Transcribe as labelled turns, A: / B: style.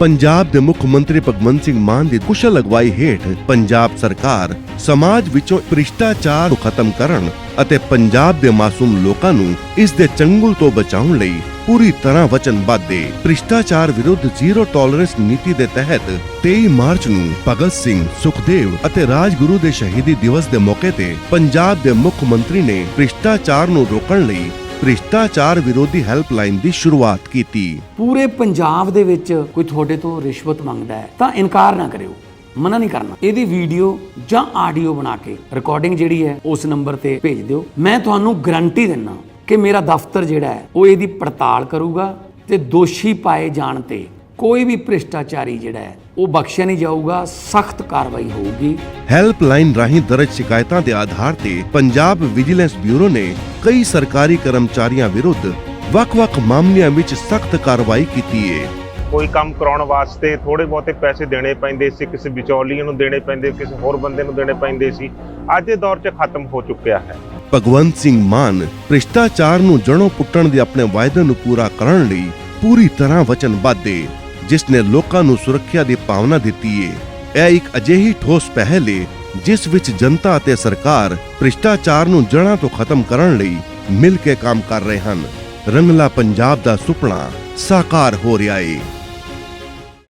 A: ਪੰਜਾਬ ਦੇ ਮੁੱਖ ਮੰਤਰੀ ਭਗਵੰਤ ਸਿੰਘ ਮਾਨ ਦੀ ਕੁਸ਼ਲ ਅਗਵਾਈ ਹੇਠ ਪੰਜਾਬ ਸਰਕਾਰ ਸਮਾਜ ਵਿੱਚੋਂ ਭ੍ਰਿਸ਼ਟਾਚਾਰ ਨੂੰ ਖਤਮ ਕਰਨ ਅਤੇ ਪੰਜਾਬ ਦੇ ਮਾਸੂਮ ਲੋਕਾਂ ਨੂੰ ਇਸ ਦੇ ਚੰਗੁਲ ਤੋਂ ਬਚਾਉਣ ਲਈ ਪੂਰੀ ਤਰ੍ਹਾਂ ਵਚਨਬੱਧ ਹੈ ਭ੍ਰਿਸ਼ਟਾਚਾਰ ਵਿਰੁੱਧ ਜ਼ੀਰੋ ਟੋਲਰੈਂਸ ਨੀਤੀ ਦੇ ਤਹਿਤ 23 ਮਾਰਚ ਨੂੰ ਭਗਤ ਸਿੰਘ, ਸੁਖਦੇਵ ਅਤੇ ਰਾਜਗੁਰੂ ਦੇ ਸ਼ਹੀਦੀ ਦਿਵਸ ਦੇ ਮੌਕੇ ਤੇ ਪੰਜਾਬ ਦੇ ਮੁੱਖ ਮੰਤਰੀ ਨੇ ਭ੍ਰਿਸ਼ਟਾਚਾਰ ਨੂੰ ਰੋਕਣ ਲਈ ਭ੍ਰਿਸ਼ਟਾਚਾਰ ਵਿਰੋਧੀ ਹੈਲਪਲਾਈਨ ਦੀ ਸ਼ੁਰੂਆਤ ਕੀਤੀ।
B: ਪੂਰੇ ਪੰਜਾਬ ਦੇ ਵਿੱਚ ਕੋਈ ਤੁਹਾਡੇ ਤੋਂ ਰਿਸ਼ਵਤ ਮੰਗਦਾ ਹੈ, ਤਾਂ ਇਨਕਾਰ ਨਾ ਕਰਿਓ, ਮਨਾ ਨਹੀਂ ਕਰਨਾ। ਇਹਦੀ ਵੀਡੀਓ ਜਾਂ ਆਡੀਓ ਬਣਾ ਕੇ ਰਿਕਾਰਡਿੰਗ ਜਿਹੜੀ ਹੈ, ਉਸ ਨੰਬਰ ਤੇ ਭੇਜ ਦਿਓ। ਮੈਂ ਤੁਹਾਨੂੰ ਗਾਰੰਟੀ ਦਿੰਨਾ ਕਿ ਮੇਰਾ ਦਫ਼ਤਰ ਜਿਹੜਾ ਹੈ, ਉਹ ਇਹਦੀ ਪੜਤਾਲ ਕਰੂਗਾ ਤੇ ਦੋਸ਼ੀ ਪਾਏ ਜਾਣ ਤੇ ਕੋਈ ਵੀ ਭ੍ਰਿਸ਼ਟਾਚਾਰੀ ਜਿਹੜਾ ਹੈ ਉਹ ਬਖਸ਼ਿਆ ਨਹੀਂ ਜਾਊਗਾ ਸਖਤ ਕਾਰਵਾਈ ਹੋਊਗੀ।
A: ਹੈਲਪਲਾਈਨ ਰਾਹੀਂ ਦਰਜ ਸ਼ਿਕਾਇਤਾਂ ਦੇ ਆਧਾਰ ਤੇ ਪੰਜਾਬ ਵਿਜੀਲੈਂਸ ਬਿਊਰੋ ਨੇ ਕਈ ਸਰਕਾਰੀ ਕਰਮਚਾਰੀਆਂ ਵਿਰੁੱਧ ਵੱਖ-ਵੱਖ ਮਾਮਲਿਆਂ ਵਿੱਚ ਸਖਤ ਕਾਰਵਾਈ ਕੀਤੀ ਹੈ
C: ਕੋਈ ਕੰਮ ਕਰਾਉਣ ਵਾਸਤੇ ਥੋੜੇ ਬਹੁਤੇ ਪੈਸੇ ਦੇਣੇ ਪੈਂਦੇ ਸੀ ਕਿਸੇ ਵਿਚੌਲੀਏ ਨੂੰ ਦੇਣੇ ਪੈਂਦੇ ਕਿਸੇ ਹੋਰ ਬੰਦੇ ਨੂੰ ਦੇਣੇ ਪੈਂਦੇ ਸੀ ਅੱਜ ਦੇ ਦੌਰ 'ਚ ਖਤਮ ਹੋ ਚੁੱਕਿਆ ਹੈ।
A: ਭਗਵੰਤ ਸਿੰਘ ਮਾਨ ਭ੍ਰਿਸ਼ਟਾਚਾਰ ਨੂੰ ਜੜੋਂ ਪੁੱਟਣ ਦੇ ਆਪਣੇ ਵਾਅਦੇ ਨੂੰ ਪੂਰਾ ਕਰਨ ਲਈ ਪੂਰੀ ਤਰ੍ਹਾਂ ਵਚਨਬੱਧ ਹੈ ਜਿਸ ਨੇ ਲੋਕਾਂ ਨੂੰ ਸੁਰੱਖਿਆ ਦੀ ਭਾਵਨਾ ਦਿੱਤੀ ਏ। ਇਹ ਇੱਕ ਅਜਿਹੀ ਠੋਸ ਪਹਿਲ ਏ, ਜਿਸ ਵਿੱਚ ਜਨਤਾ ਅਤੇ ਸਰਕਾਰ ਭ੍ਰਿਸ਼ਟਾਚਾਰ ਨੂੰ ਜੜ੍ਹਾਂ ਤੋਂ ਖਤਮ ਕਰਨ ਲਈ ਮਿਲ ਕੇ ਕੰਮ ਕਰ ਰਹੇ ਹਨ। ਰੰਗਲਾ ਪੰਜਾਬ ਦਾ ਸੁਪਨਾ ਸਾਕਾਰ ਹੋ ਰਿਹਾ ਏ।